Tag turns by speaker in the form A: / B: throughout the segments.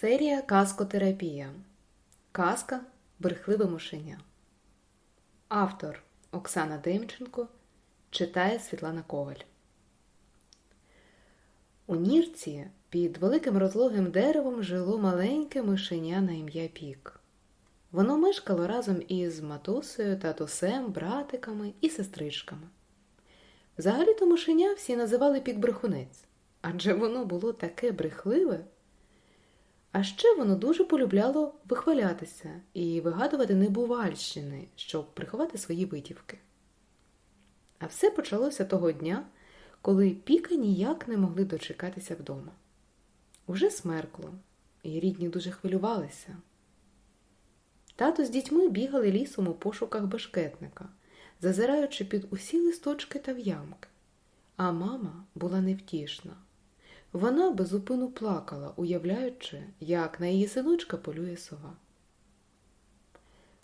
A: Серія Казкотерапія. Казка Брехливе мишеня. Автор Оксана Демченко читає Світлана Коваль. У нірці під великим розлогим деревом жило маленьке мишеня на ім'я Пік. Воно мешкало разом із матусею, татусем, братиками і сестричками. Взагалі-то мишеня всі називали Пік-брехунець, адже воно було таке брехливе. А ще воно дуже полюбляло вихвалятися і вигадувати небувальщини, щоб приховати свої витівки. А все почалося того дня, коли Піка ніяк не могли дочекатися вдома. Уже смеркло, і рідні дуже хвилювалися. Тато з дітьми бігали лісом у пошуках бешкетника, зазираючи під усі листочки та в'ямки. А мама була невтішна. Вона безупину плакала, уявляючи, як на її синочка полює сова.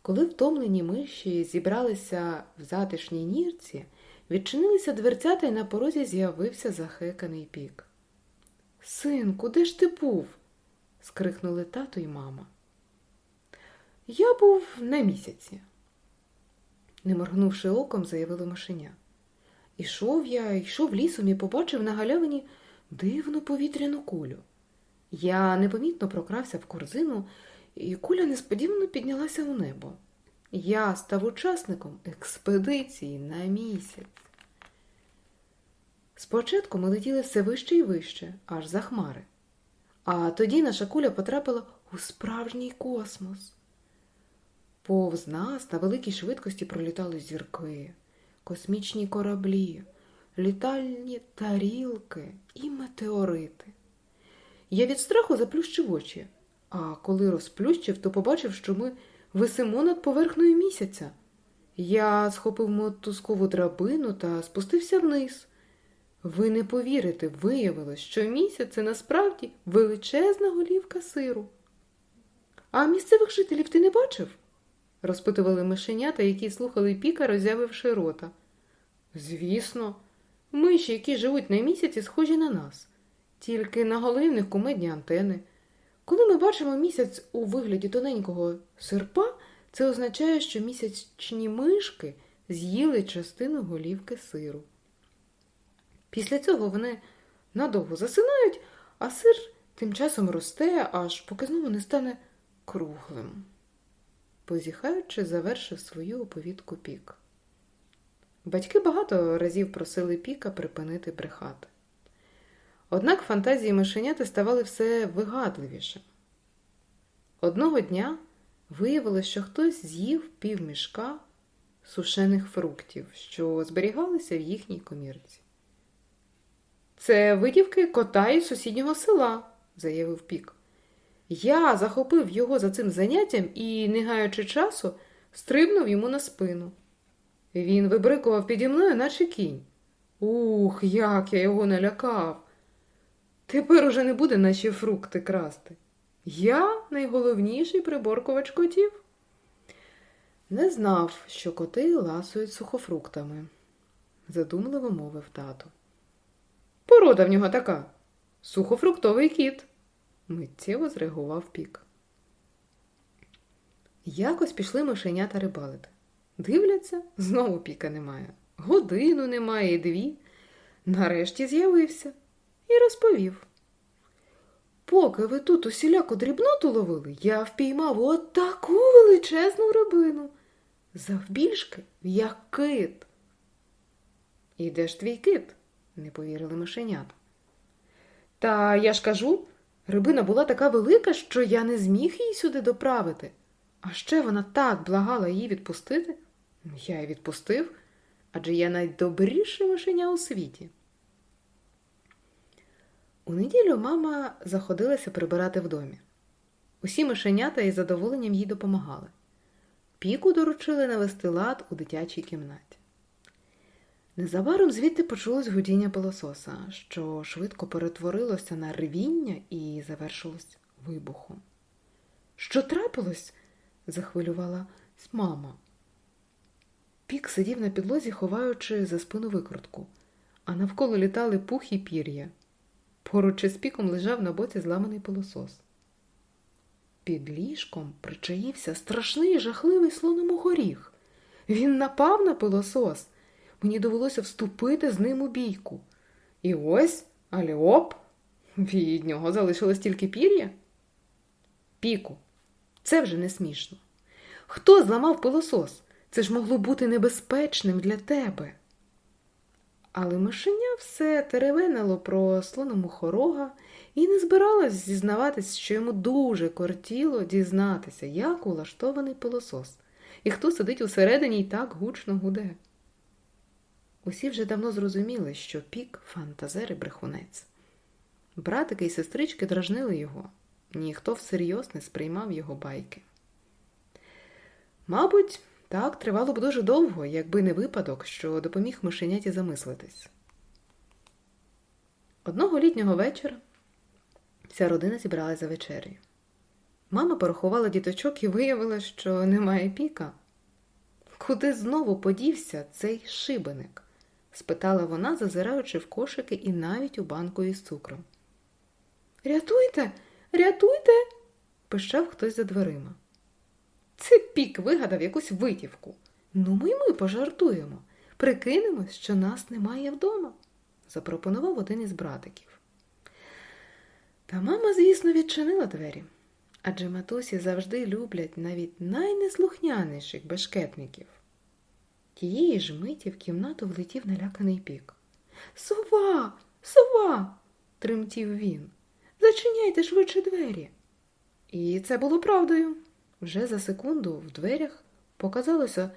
A: Коли втомлені миші зібралися в затишній нірці, відчинилися дверцята і на порозі з'явився захеканий пік. Синку, де ж ти був? скрикнули тато й мама. Я був на місяці, не моргнувши оком, заявило мишеня. Ішов я, йшов лісом і побачив на галявині дивну повітряну кулю. Я непомітно прокрався в корзину, і куля несподівано піднялася у небо. Я став учасником експедиції на місяць. Спочатку ми летіли все вище і вище, аж за хмари. А тоді наша куля потрапила у справжній космос. Повз нас на великій швидкості пролітали зірки, космічні кораблі, літальні тарілки і метеорити. Я від страху заплющив очі, а коли розплющив, то побачив, що ми висимо над поверхнею місяця. Я схопив мотузкову драбину та спустився вниз. Ви не повірите, виявилось, що місяць це насправді величезна голівка сиру. А місцевих жителів ти не бачив? розпитували мишенята, які слухали піка, роззявивши рота. Звісно, миші, які живуть на місяці, схожі на нас, тільки на голові в них кумедні антени. Коли ми бачимо місяць у вигляді тоненького серпа, це означає, що місячні мишки з'їли частину голівки сиру. Після цього вони надовго засинають, а сир тим часом росте, аж поки знову не стане круглим. Позіхаючи, завершив свою оповідку пік. Батьки багато разів просили Піка припинити брехати. Однак фантазії мишеняти ставали все вигадливіше. Одного дня виявилось, що хтось з'їв півмішка сушених фруктів, що зберігалися в їхній комірці. Це видівки кота із сусіднього села, заявив Пік. Я захопив його за цим заняттям і, не гаючи часу, стрибнув йому на спину. Він вибрикував піді мною, наче кінь. Ух, як я його налякав. Тепер уже не буде наші фрукти красти. Я найголовніший приборкувач котів. Не знав, що коти ласують сухофруктами, задумливо мовив тато. Порода в нього така сухофруктовий кіт, миттєво зреагував пік. Якось пішли мишенята рибалити. Дивляться, знову піка немає. Годину немає і дві. Нарешті з'явився і розповів. Поки ви тут усіляку дрібноту ловили, я впіймав отаку величезну рибину. Завбільшки, як кит. І де ж твій кит? не повірили мишенята. Та я ж кажу, рибина була така велика, що я не зміг її сюди доправити. А ще вона так благала її відпустити. Я й відпустив, адже я найдобріше мишеня у світі. У неділю мама заходилася прибирати в домі. Усі мишенята із задоволенням їй допомагали. Піку доручили навести лад у дитячій кімнаті. Незабаром звідти почулось гудіння пилососа, що швидко перетворилося на ревіння і завершилось вибухом. Що трапилось? захвилювала мама. Пік сидів на підлозі, ховаючи за спину викрутку, а навколо літали пух і пір'я. Поруч із піком лежав на боці зламаний пилосос. Під ліжком причаївся страшний жахливий слономогоріх. Він напав на пилосос. Мені довелося вступити з ним у бійку. І ось, алі оп, від нього залишилось тільки пір'я. Піку, це вже не смішно. Хто зламав пилосос? Це ж могло бути небезпечним для тебе. Але мишеня все теревенило про слономухорога і не збиралась зізнаватись, що йому дуже кортіло дізнатися, як улаштований пилосос, і хто сидить усередині і так гучно гуде. Усі вже давно зрозуміли, що пік фантазер і брехунець. Братики і сестрички дражнили його, ніхто всерйоз не сприймав його байки. Мабуть, так тривало б дуже довго, якби не випадок, що допоміг мишеняті замислитись. Одного літнього вечора вся родина зібралася за вечерею. Мама порахувала діточок і виявила, що немає піка. Куди знову подівся цей шибеник? спитала вона, зазираючи в кошики і навіть у банку із цукром. Рятуйте, рятуйте, пищав хтось за дверима. Це пік вигадав якусь витівку. Ну, ми й ми пожартуємо. Прикинемось, що нас немає вдома, запропонував один із братиків. Та мама, звісно, відчинила двері, адже матусі завжди люблять навіть найнеслухняніших бешкетників. Тієї ж миті в кімнату влетів наляканий пік. Сова, сова. тремтів він. Зачиняйте швидше двері. І це було правдою. Вже за секунду в дверях показалося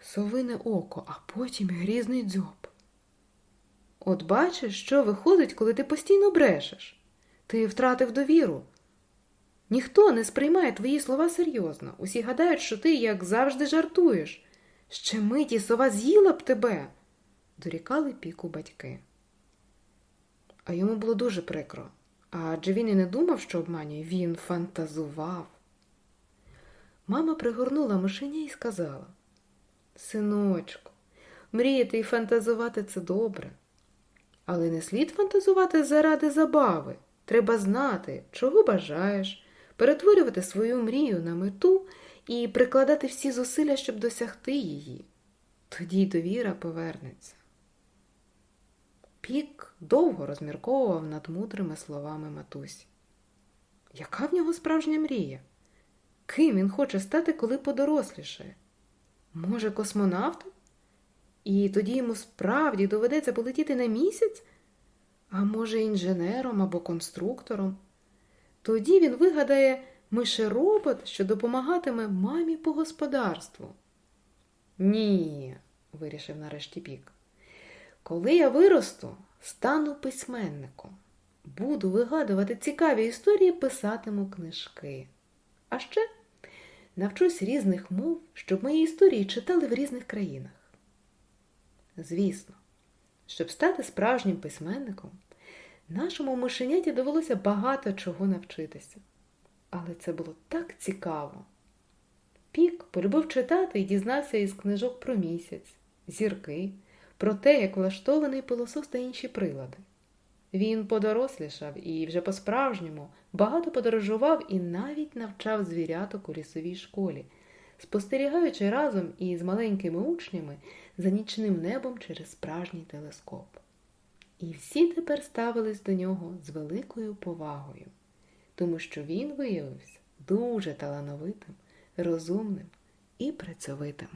A: совине око, а потім грізний дзьоб. От бачиш, що виходить, коли ти постійно брешеш. Ти втратив довіру. Ніхто не сприймає твої слова серйозно. Усі гадають, що ти, як завжди, жартуєш. Ще миті сова з'їла б тебе, дорікали піку батьки. А йому було дуже прикро, адже він і не думав, що обманює, він фантазував. Мама пригорнула мишеня і сказала Синочку, мріяти і фантазувати це добре. Але не слід фантазувати заради забави. Треба знати, чого бажаєш, перетворювати свою мрію на мету і прикладати всі зусилля, щоб досягти її. Тоді й довіра повернеться. Пік довго розмірковував над мудрими словами матусі. Яка в нього справжня мрія? Ким він хоче стати, коли подорослішає? Може, космонавтом? І тоді йому справді доведеться полетіти на місяць? А може, інженером або конструктором? Тоді він вигадає мишеробот, що допомагатиме мамі по господарству. Ні, вирішив нарешті пік. Коли я виросту, стану письменником. Буду вигадувати цікаві історії, писатиму книжки. А ще навчусь різних мов, щоб мої історії читали в різних країнах. Звісно, щоб стати справжнім письменником, нашому мишеняті довелося багато чого навчитися. Але це було так цікаво. Пік полюбив читати і дізнався із книжок про місяць, зірки, про те, як влаштований пилосос та інші прилади. Він подорослішав і вже по-справжньому багато подорожував і навіть навчав звіряток у лісовій школі, спостерігаючи разом із маленькими учнями за нічним небом через справжній телескоп. І всі тепер ставились до нього з великою повагою, тому що він виявився дуже талановитим, розумним і працьовитим.